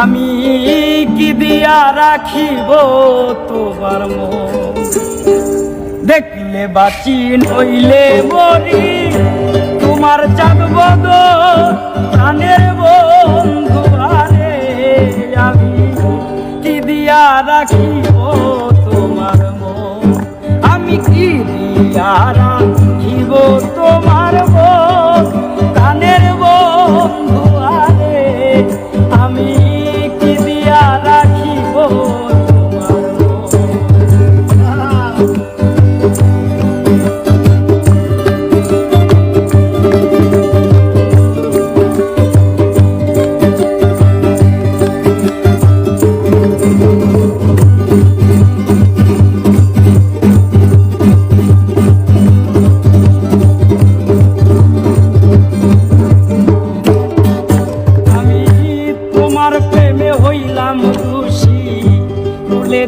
আমি কি দিয়া রাখিব তোমার দেখলে বাঁচি, নইলে মরি। তোমার চাঁদ বদ প্রাণের বন্ধু আরে আমি কি দিয়া রাখিব তোমার মন? আমি কি দিয়া রাখিব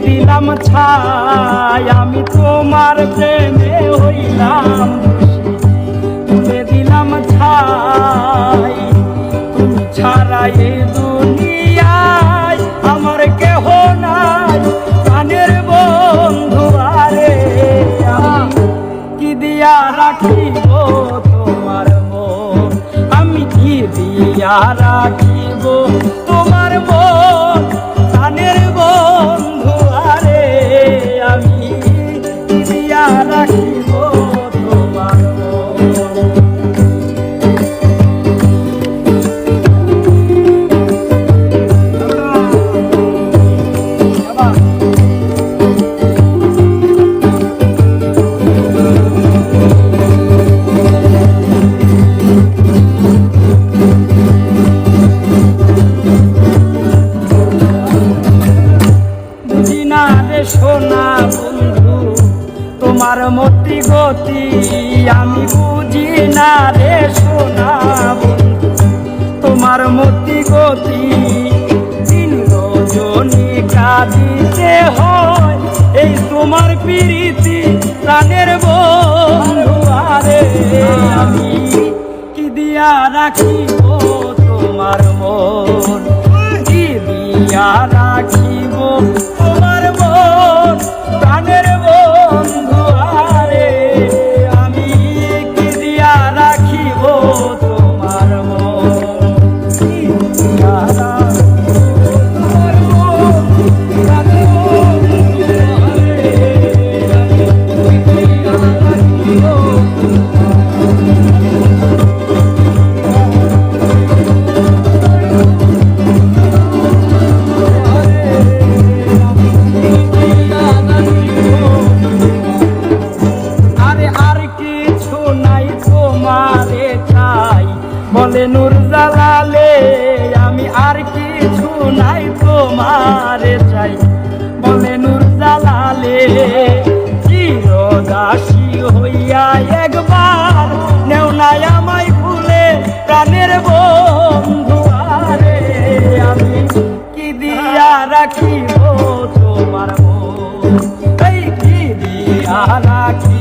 দিলাম ছাই, আমি তোমার প্রেমে হইলাম তুলে দিলাম ছাই, তুমি ছাড়া দুনিয়ায় আমার কেহ নাই। প্রাণের বন্ধু আরে কি দিয়া রাখিব তোমার মন? আমি কি দিয়া রাখিব মতি গতি, আমি বুঝি না রে সোনা তোমার মতি গতি, দিন রজনী কাঁদিতে হয়। এই তোমার প্রীতি প্রাণের বন্ধু, আরে আমি কি দিয়া রাখিব তোমার মন? নূর জালালে আমি আর কিছু নাই তোমারে চাই। বলে নূর জালালে চিরদাসী হইয়া একবার নেও নাই আমায় ভুলে প্রাণের বন্ধু আরে আমি কি দিয়া রাখিব তোমার মন? এই কি দিয়া রাখিব